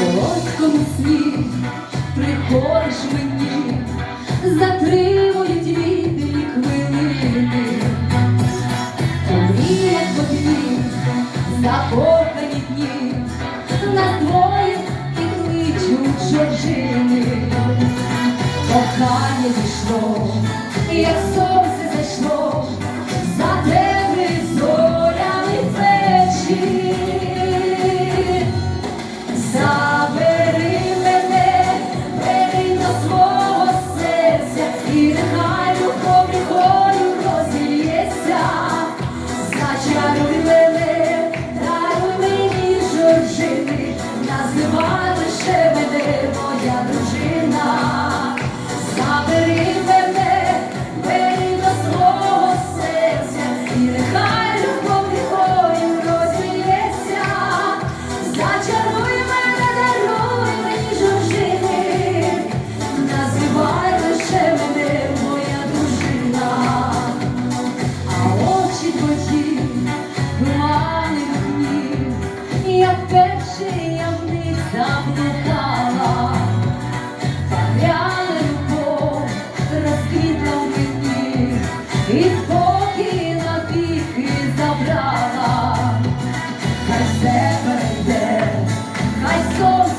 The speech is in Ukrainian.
солодкому сні. Приходиш мені, затримують вітрі хвилини, коли як подвір, закохані дні, на двоє і кличуть чужини, кохання зійшло, як сон. тебе йде, хай сон.